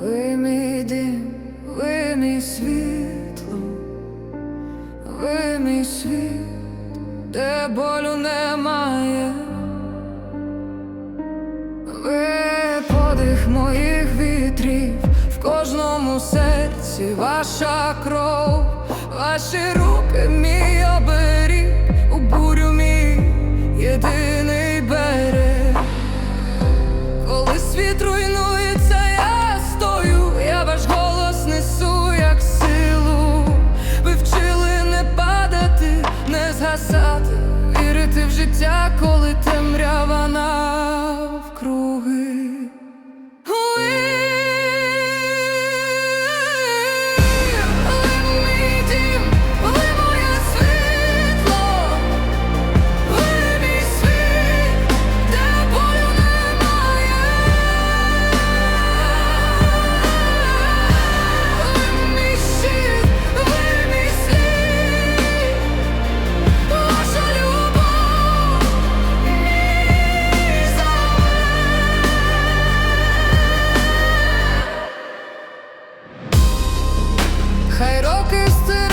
Ви мій дим, ви світло, ви світ, де болю немає, ви подих моїх вітрів в кожному серці ваша кров, ваші руки. Згасати, вірити в життя, хай роки стих.